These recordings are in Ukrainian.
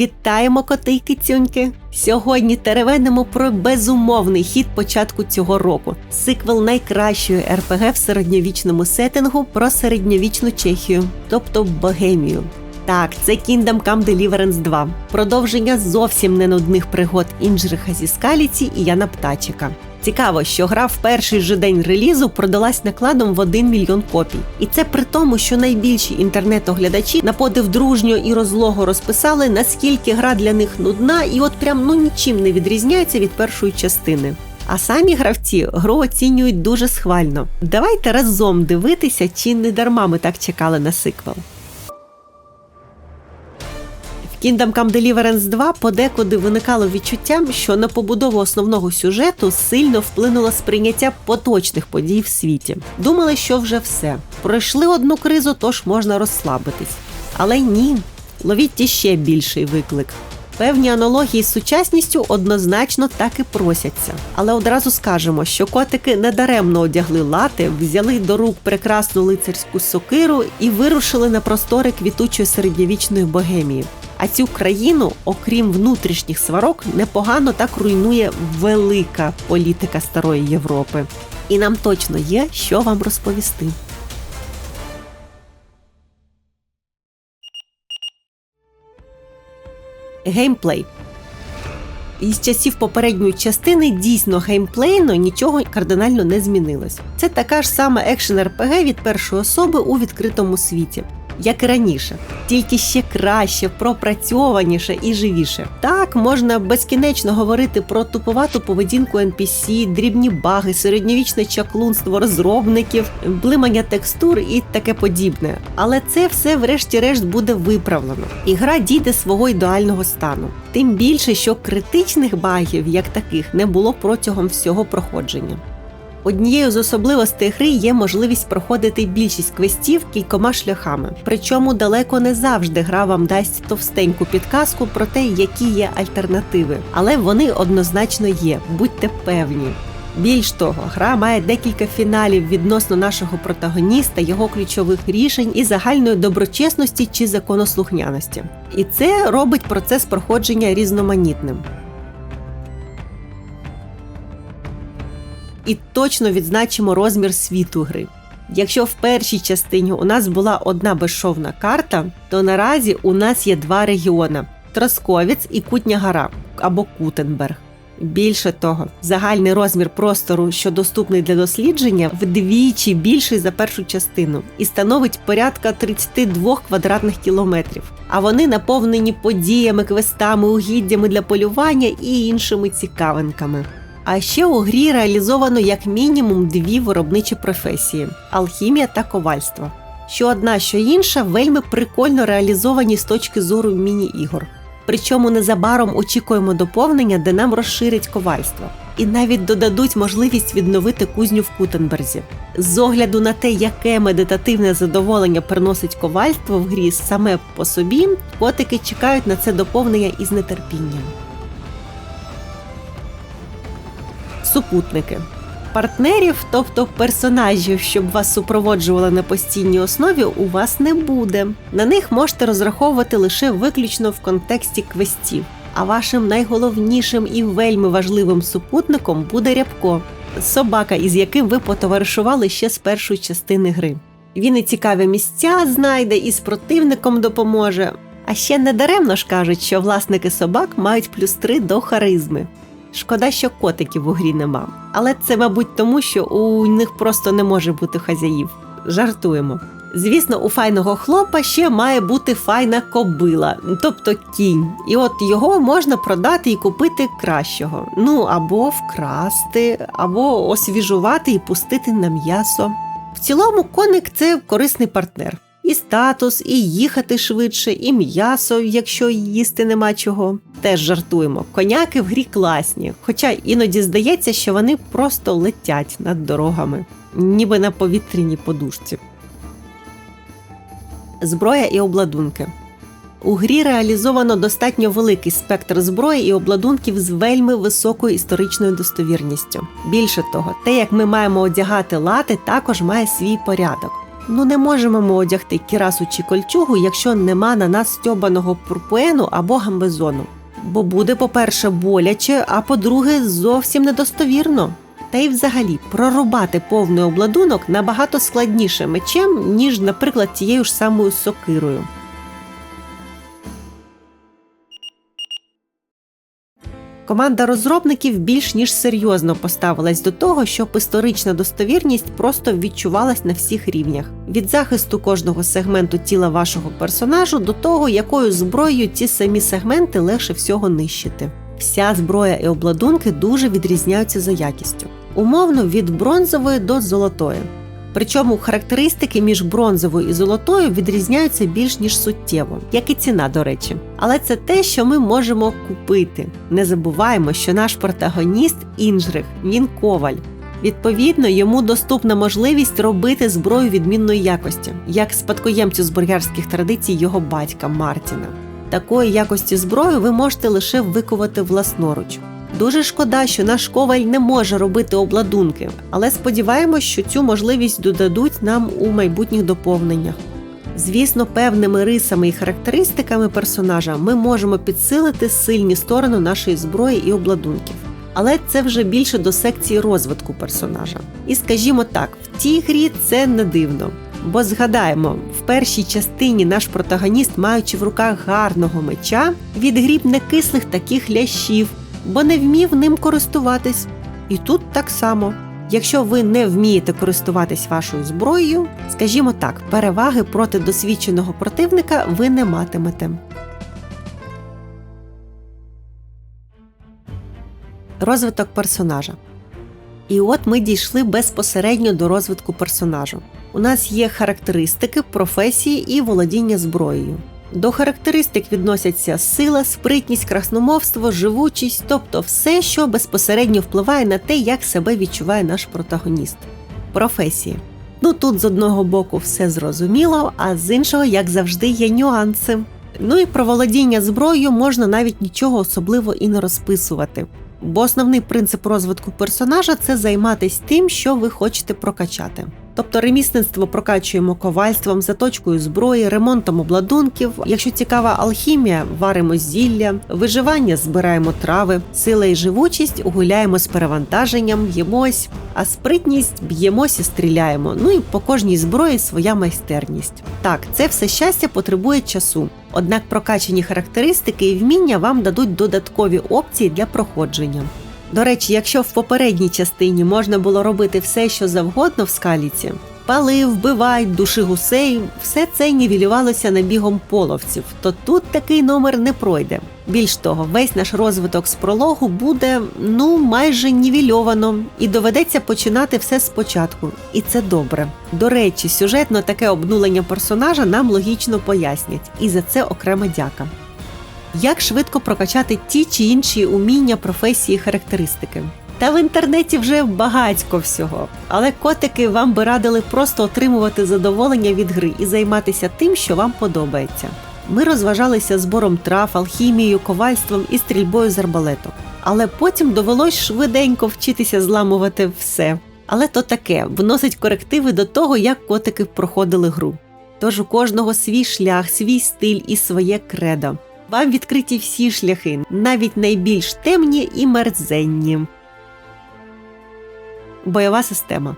Вітаємо коти й кицюньки! Сьогодні теревенимо про безумовний хід початку цього року. Сиквел найкращої РПГ в середньовічному сеттингу про середньовічну Чехію, тобто Богемію. Так, це Kingdom Come Deliverance 2. Продовження зовсім не нудних пригод Інжриха зі Скаліці і Яна Птачика. Цікаво, що гра в перший же день релізу продалась накладом в 1 мільйон копій. І це при тому, що найбільші інтернет-оглядачі на подив дружньо і розлого розписали, наскільки гра для них нудна, і от прям ну нічим не відрізняється від першої частини. А самі гравці гру оцінюють дуже схвально. Давайте разом дивитися, чи не дарма ми так чекали на сиквел. Kingdom Come Deliverance 2 подекуди виникало відчуття, що на побудову основного сюжету сильно вплинуло сприйняття поточних подій в світі. Думали, що вже все. Пройшли одну кризу, тож можна розслабитись. Але ні, ловіть іще більший виклик. Певні аналогії з сучасністю однозначно так і просяться. Але одразу скажемо, що котики недаремно одягли лати, взяли до рук прекрасну лицарську сокиру і вирушили на простори квітучої середньовічної богемії. А цю країну, окрім внутрішніх сварок, непогано так руйнує велика політика старої Європи. І нам точно є, що вам розповісти. Геймплей. Із часів попередньої частини дійсно геймплейно нічого кардинально не змінилось. Це така ж сама екшен РПГ від першої особи у відкритому світі як і раніше, тільки ще краще, пропрацьованіше і живіше. Так можна безкінечно говорити про туповату поведінку NPC, дрібні баги, середньовічне чаклунство розробників, блимання текстур і таке подібне. Але це все, врешті-решт, буде виправлено. І гра дійде свого ідеального стану. Тим більше, що критичних багів, як таких, не було протягом всього проходження. Однією з особливостей гри є можливість проходити більшість квестів кількома шляхами. Причому далеко не завжди гра вам дасть товстеньку підказку про те, які є альтернативи, але вони однозначно є, будьте певні. Більш того, гра має декілька фіналів відносно нашого протагоніста, його ключових рішень і загальної доброчесності чи законослухняності. І це робить процес проходження різноманітним. І точно відзначимо розмір світу гри. Якщо в першій частині у нас була одна безшовна карта, то наразі у нас є два регіони Тросковець і Кутня Гора або Кутенберг. Більше того, загальний розмір простору, що доступний для дослідження, вдвічі більший за першу частину і становить порядка 32 квадратних кілометрів. А вони наповнені подіями, квестами, угіддями для полювання і іншими цікавинками. А ще у грі реалізовано як мінімум дві виробничі професії алхімія та ковальство. Що одна, що інша вельми прикольно реалізовані з точки зору міні-ігор. Причому незабаром очікуємо доповнення, де нам розширять ковальство. І навіть додадуть можливість відновити кузню в Кутенберзі. З огляду на те, яке медитативне задоволення приносить ковальство в грі саме по собі, котики чекають на це доповнення із нетерпінням. Супутники. Партнерів, тобто персонажів, щоб вас супроводжували на постійній основі, у вас не буде. На них можете розраховувати лише виключно в контексті квестів. А вашим найголовнішим і вельми важливим супутником буде рябко, собака, із яким ви потоваришували ще з першої частини гри. Він і цікаві місця знайде і з противником допоможе. А ще недаремно ж кажуть, що власники собак мають плюс 3 до харизми. Шкода, що котиків у грі нема. Але це, мабуть, тому що у них просто не може бути хазяїв. Жартуємо. Звісно, у файного хлопа ще має бути файна кобила, тобто кінь. І от його можна продати і купити кращого. Ну або вкрасти, або освіжувати і пустити на м'ясо. В цілому, коник це корисний партнер і статус, і їхати швидше, і м'ясо, якщо їсти нема чого. Теж жартуємо. Коняки в грі класні, хоча іноді здається, що вони просто летять над дорогами, ніби на повітряній подушці. Зброя і обладунки. У грі реалізовано достатньо великий спектр зброї і обладунків з вельми високою історичною достовірністю. Більше того, те, як ми маємо одягати лати, також має свій порядок. Ну не можемо ми одягти кірасу чи кольчугу, якщо нема на нас стьобаного пурпуену або гамбезону. Бо буде, по-перше, боляче, а по-друге, зовсім недостовірно. Та й взагалі прорубати повний обладунок набагато складніше мечем, ніж, наприклад, тією ж самою сокирою. Команда розробників більш ніж серйозно поставилась до того, щоб історична достовірність просто відчувалась на всіх рівнях: від захисту кожного сегменту тіла вашого персонажу до того, якою зброєю ці самі сегменти легше всього нищити. Вся зброя і обладунки дуже відрізняються за якістю, умовно від бронзової до золотої. Причому характеристики між бронзовою і золотою відрізняються більш ніж суттєво, як і ціна, до речі. Але це те, що ми можемо купити. Не забуваємо, що наш протагоніст інжрих, він коваль. Відповідно, йому доступна можливість робити зброю відмінної якості, як спадкоємцю з бургерських традицій його батька Мартіна. Такої якості зброю ви можете лише викувати власноруч. Дуже шкода, що наш коваль не може робити обладунки, але сподіваємось, що цю можливість додадуть нам у майбутніх доповненнях. Звісно, певними рисами і характеристиками персонажа ми можемо підсилити сильні сторони нашої зброї і обладунків. Але це вже більше до секції розвитку персонажа. І скажімо так, в тій грі це не дивно. Бо згадаємо, в першій частині наш протагоніст, маючи в руках гарного меча, відгріб некислих таких лящів, бо не вмів ним користуватись. І тут так само. Якщо ви не вмієте користуватись вашою зброєю, скажімо так, переваги проти досвідченого противника ви не матимете. Розвиток персонажа. І от ми дійшли безпосередньо до розвитку персонажу. У нас є характеристики, професії і володіння зброєю. До характеристик відносяться сила, спритність, красномовство, живучість, тобто все, що безпосередньо впливає на те, як себе відчуває наш протагоніст. Професії. Ну тут з одного боку все зрозуміло, а з іншого, як завжди, є нюанси. Ну і про володіння зброєю можна навіть нічого особливо і не розписувати. Бо основний принцип розвитку персонажа це займатися тим, що ви хочете прокачати. Тобто ремісництво прокачуємо ковальством, заточкою зброї, ремонтом обладунків. Якщо цікава алхімія, варимо зілля, виживання збираємо трави, сила і живучість гуляємо з перевантаженням, б'ємось, а спритність б'ємось і стріляємо. Ну і по кожній зброї своя майстерність. Так, це все щастя потребує часу. Однак прокачані характеристики і вміння вам дадуть додаткові опції для проходження. До речі, якщо в попередній частині можна було робити все, що завгодно в скаліці, пали, вбивай, души гусей, все це нівелювалося набігом половців, то тут такий номер не пройде. Більш того, весь наш розвиток з прологу буде ну майже нівельовано, і доведеться починати все спочатку. І це добре. До речі, сюжетно таке обнулення персонажа нам логічно пояснять, і за це окрема дяка як швидко прокачати ті чи інші уміння, професії, характеристики. Та в інтернеті вже багатько всього, але котики вам би радили просто отримувати задоволення від гри і займатися тим, що вам подобається. Ми розважалися збором трав, алхімією, ковальством і стрільбою з арбалету. Але потім довелось швиденько вчитися зламувати все. Але то таке вносить корективи до того, як котики проходили гру. Тож у кожного свій шлях, свій стиль і своє кредо. Вам відкриті всі шляхи, навіть найбільш темні і мерзенні. Бойова система.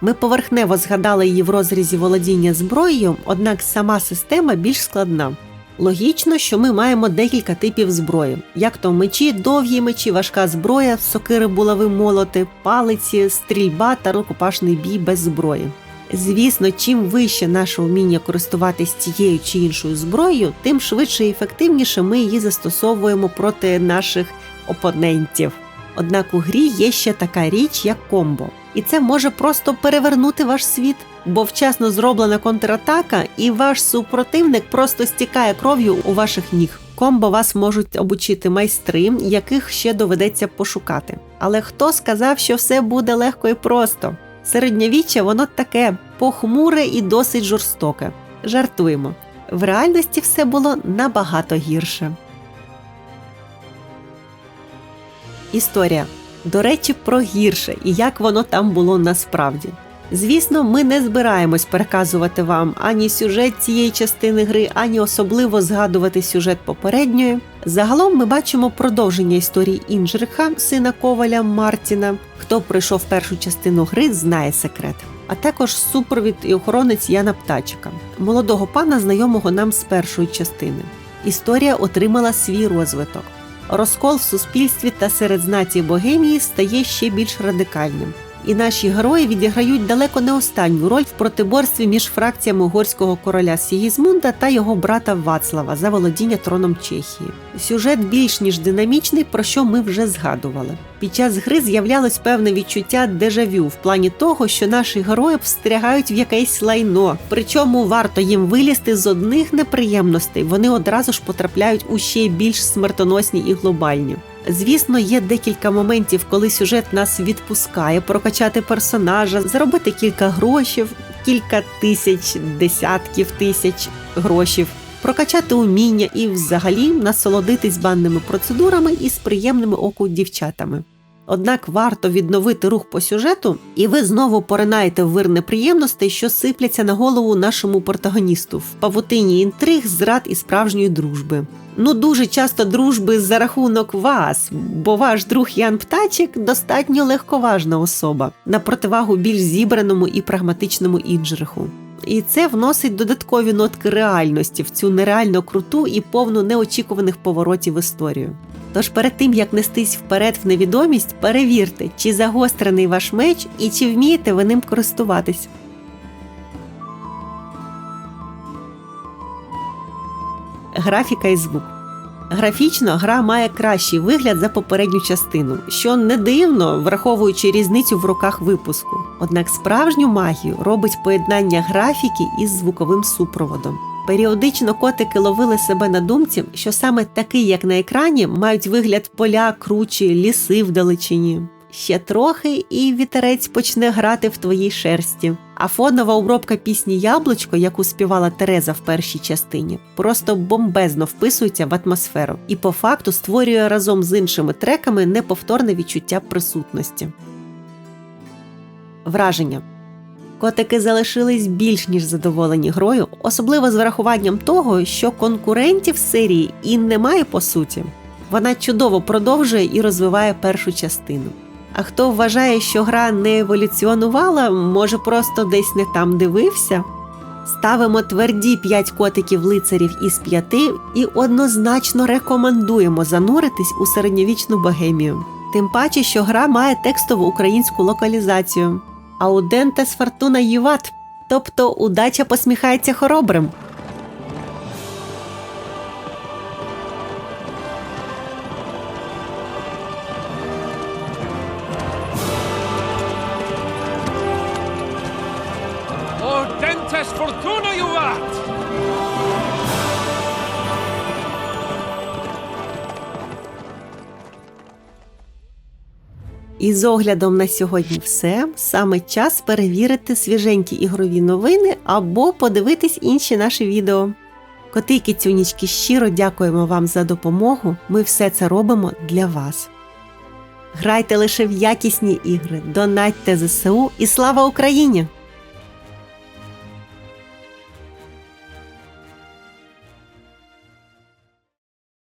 Ми поверхнево згадали її в розрізі володіння зброєю, однак сама система більш складна. Логічно, що ми маємо декілька типів зброї, як то мечі, довгі мечі, важка зброя, сокири булави молоти, палиці, стрільба та рукопашний бій без зброї. Звісно, чим вище наше вміння користуватись тією чи іншою зброєю, тим швидше і ефективніше ми її застосовуємо проти наших опонентів. Однак у грі є ще така річ, як комбо, і це може просто перевернути ваш світ, бо вчасно зроблена контратака, і ваш супротивник просто стікає кров'ю у ваших ніг. Комбо вас можуть обучити майстри, яких ще доведеться пошукати. Але хто сказав, що все буде легко і просто? Середньовіччя воно таке похмуре і досить жорстоке. Жартуємо. В реальності все було набагато гірше. Історія. До речі, про гірше і як воно там було насправді. Звісно, ми не збираємось переказувати вам ані сюжет цієї частини гри, ані особливо згадувати сюжет попередньої. Загалом ми бачимо продовження історії Інжриха, сина коваля Мартіна. Хто пройшов першу частину гри, знає секрет. А також супровід і охоронець Яна Птачика, молодого пана, знайомого нам з першої частини. Історія отримала свій розвиток. Розкол в суспільстві та серед знацій Богемії стає ще більш радикальним і наші герої відіграють далеко не останню роль в протиборстві між фракціями угорського короля Сігізмунда та його брата Вацлава за володіння троном Чехії. Сюжет більш ніж динамічний, про що ми вже згадували. Під час гри з'являлось певне відчуття дежавю в плані того, що наші герої встрягають в якесь лайно. Причому варто їм вилізти з одних неприємностей, вони одразу ж потрапляють у ще більш смертоносні і глобальні. Звісно, є декілька моментів, коли сюжет нас відпускає прокачати персонажа, заробити кілька грошів, кілька тисяч, десятків тисяч грошів, прокачати уміння і взагалі насолодитись банними процедурами і з приємними оку дівчатами. Однак варто відновити рух по сюжету, і ви знову поринаєте в вир неприємностей, що сипляться на голову нашому протагоністу в павутині інтриг, зрад і справжньої дружби. Ну дуже часто дружби за рахунок вас, бо ваш друг Ян Птачик достатньо легковажна особа на противагу більш зібраному і прагматичному інжриху. І це вносить додаткові нотки реальності в цю нереально круту і повну неочікуваних поворотів історію. Тож перед тим як нестись вперед в невідомість, перевірте, чи загострений ваш меч і чи вмієте ви ним користуватись. Графіка і звук. Графічно гра має кращий вигляд за попередню частину, що не дивно, враховуючи різницю в роках випуску. Однак справжню магію робить поєднання графіки із звуковим супроводом. Періодично котики ловили себе на думці, що саме такі, як на екрані, мають вигляд поля, кручі, ліси вдалечині. Ще трохи, і вітерець почне грати в твоїй шерсті. А фонова обробка пісні Яблучко, яку співала Тереза в першій частині, просто бомбезно вписується в атмосферу і по факту створює разом з іншими треками неповторне відчуття присутності. Враження Котики залишились більш ніж задоволені грою, особливо з врахуванням того, що конкурентів серії і немає по суті. Вона чудово продовжує і розвиває першу частину. А хто вважає, що гра не еволюціонувала, може просто десь не там дивився. Ставимо тверді 5 котиків лицарів із 5 і однозначно рекомендуємо зануритись у середньовічну богемію. Тим паче, що гра має текстову українську локалізацію. Аудентес фортуна юват, тобто удача посміхається хоробрим. І з оглядом на сьогодні все. Саме час перевірити свіженькі ігрові новини або подивитись інші наші відео. Коти і щиро дякуємо вам за допомогу. Ми все це робимо для вас. Грайте лише в якісні ігри, донатьте ЗСУ і слава Україні!